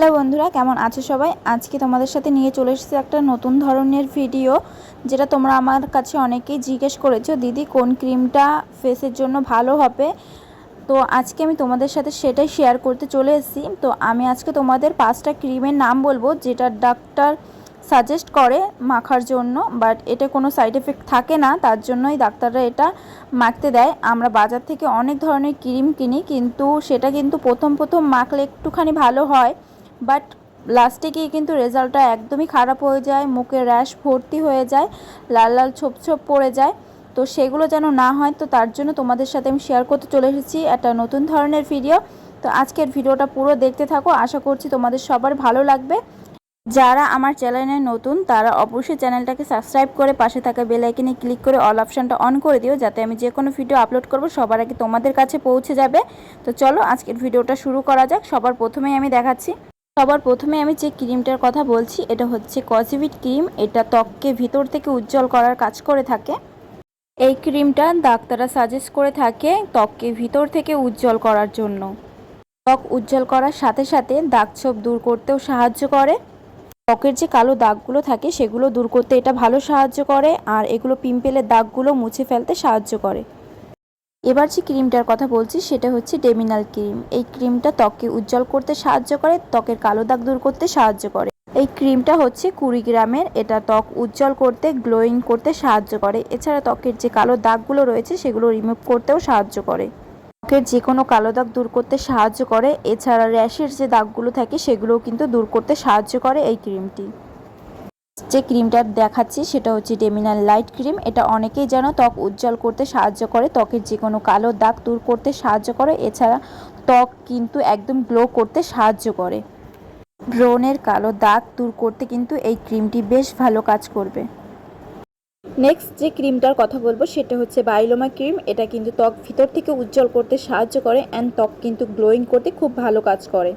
Hello বন্ধুরা, কেমন আছো সবাই? আজকে তোমাদের সাথে নিয়ে চলে এসেছি একটা নতুন ধরনের ভিডিও, যেটা তোমরা আমার কাছে অনেকেই জিজ্ঞেস করেছ, দিদি, কোন ক্রিমটা ফেসের জন্য ভালো হবে? তো আজকে আমি তোমাদের সাথে সেটাই শেয়ার করতে চলে এসেছি। তো আমি আজকে তোমাদের পাঁচটা ক্রিমের নাম বলব, যেটা ডাক্তার সাজেস্ট করে মাখার জন্য বাট এটা কোনো সাইড এফেক্ট থাকে না, তার জন্যই ডাক্তাররা এটা মাখতে দেয়। আমরা বাজার থেকে অনেক ধরনের ক্রিম কিনি, কিন্তু সেটা কিন্তু প্রথম প্রথম মাখলে একটুখানি ভালো হয়। বাট লাস্টে গিয়ে কিন্তু রেজাল্টটা একদমই খারাপ হয়ে যায়, মুখে র্যাশ, ভর্তি হয়ে যায়, লাল লাল ছোপ ছোপ পড়ে যায়। তো সেগুলো যেন না হয়, তো তার জন্য তোমাদের সাথে আমি শেয়ার করতে চলে এসেছি একটা নতুন ধরনের ভিডিও তো আজকের ভিডিওটা পুরো দেখতে থাকো, আশা করছি তোমাদের সবার ভালো লাগবে। যারা আমার চ্যানেলে নতুন, তারা অবশ্যই চ্যানেলটাকে সাবস্ক্রাইব করে পাশে থাকা বেল আইকনে ক্লিক করে অল অপশানটা অন করে দিও, যাতে আমি যে কোনো ভিডিও আপলোড করব, সবার আগে তোমাদের কাছে পৌঁছে যাবে। তো চলো আজকের ভিডিওটা শুরু করা যাক, সবার প্রথমেই আমি দেখাচ্ছি। সবার প্রথমে আমি যে ক্রিমটার কথা বলছি, এটা হচ্ছে কজিভিট ক্রিম। এটা ত্বককে ভিতর থেকে উজ্জ্বল করার কাজ করে থাকে। এই ক্রিমটা ডাক্তাররা সাজেস্ট করে থাকে ত্বককে ভিতর থেকে উজ্জ্বল করার জন্য। ত্বক উজ্জ্বল করার সাথে সাথে দাগ ছোপ দূর করতেও সাহায্য করে। ত্বকের যে কালো দাগগুলো থাকে, সেগুলো দূর করতে এটা ভালো সাহায্য করে, আর এগুলো পিম্পেলের দাগগুলো মুছে ফেলতে সাহায্য করে। এবার যে ক্রিমটার কথা বলছি, সেটা হচ্ছে ডেমিনাল ক্রিম। এই ক্রিমটা ত্বককে উজ্জ্বল করতে সাহায্য করে, ত্বকের কালো দাগ দূর করতে সাহায্য করে। এই ক্রিমটা হচ্ছে কুড়ি গ্রামের এটা ত্বক উজ্জ্বল করতে, গ্লোয়িং করতে সাহায্য করে। এছাড়া ত্বকের যে কালো দাগগুলো রয়েছে, সেগুলো রিমুভ করতেও সাহায্য করে। ত্বকের যে কোনো কালো দাগ দূর করতে সাহায্য করে। এছাড়া র্যাশের যে দাগগুলো থাকে, সেগুলোও কিন্তু দূর করতে সাহায্য করে এই ক্রিমটি। যে ক্রিমটা দেখাচ্ছি সেটা হচ্ছে ডেমিনাল লাইট ক্রিম। এটা অনেকেই যেন ত্বক উজ্জ্বল করতে সাহায্য করে, ত্বকের যে কোনো কালো দাগ দূর করতে সাহায্য করে। এছাড়া ত্বক কিন্তু একদম গ্লো করতে সাহায্য করে। ব্রণের কালো দাগ দূর করতে কিন্তু এই ক্রিমটি বেশ ভালো কাজ করবে। নেক্সট যে ক্রিমটার কথা বলব সেটা হচ্ছে বাইলোমা ক্রিম। এটা কিন্তু ত্বক ভিতর থেকে উজ্জ্বল করতে সাহায্য করে, অ্যান্ড ত্বক কিন্তু গ্লোয়িং করতে খুব ভালো কাজ করে।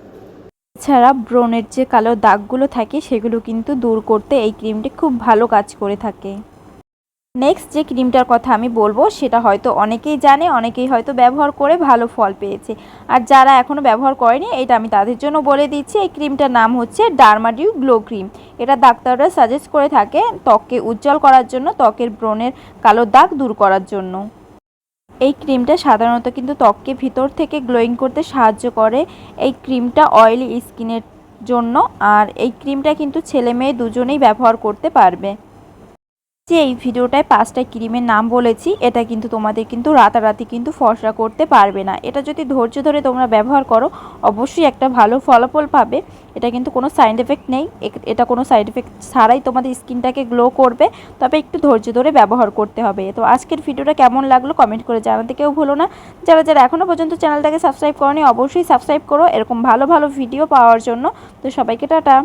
এছাড়া ব্রণের যে কালো দাগগুলো থাকে, সেগুলো কিন্তু দূর করতে এই ক্রিমটি খুব ভালো কাজ করে থাকে। নেক্সট যে ক্রিমটার কথা আমি বলব, সেটা হয়তো অনেকেই জানে, অনেকেই হয়তো ব্যবহার করে ভালো ফল পেয়েছে। আর যারা এখনও ব্যবহার করেনি, এটা আমি তাদের জন্য বলে দিচ্ছি, এই ক্রিমটার নাম হচ্ছে ডার্মাডিউ গ্লো ক্রিম। এটা ডাক্তাররা সাজেস্ট করে থাকে ত্বককে উজ্জ্বল করার জন্য, ত্বকের ব্রণের কালো দাগ দূর করার জন্য। এই ক্রিমটা সাধারণত কিন্তু ত্বককে ভিতর থেকে গ্লোয়িং করতে সাহায্য করে। এই ক্রিমটা অয়েলি স্কিনের জন্য। আর এই ক্রিমটা কিন্তু ছেলে মেয়ে দুজনেই ব্যবহার করতে পারবে। যে এই ভিডিওটায় পাঁচটা ক্রিমের নাম বলেছি, এটা কিন্তু তোমাদের কিন্তু রাতারাতি কিন্তু ফর্সা করতে পারবে না। এটা যদি ধৈর্য ধরে তোমরা ব্যবহার করো, অবশ্যই একটা ভালো ফলাফল পাবে। এটা কিন্তু কোনো সাইড এফেক্ট নেই। এটা কোনো সাইড এফেক্ট ছাড়াই তোমাদের স্কিনটাকে গ্লো করবে, তবে একটু ধৈর্য ধরে ব্যবহার করতে হবে। তো আজকের ভিডিওটা কেমন লাগল কমেন্ট করে জানাতে কেউ ভুলো না। যারা যারা এখনও পর্যন্ত চ্যানেলটাকে সাবস্ক্রাইব করনি, অবশ্যই সাবস্ক্রাইব করো। এরকম ভালো ভালো ভিডিও পাওয়ার জন্য। তো সবাইকে টাটা।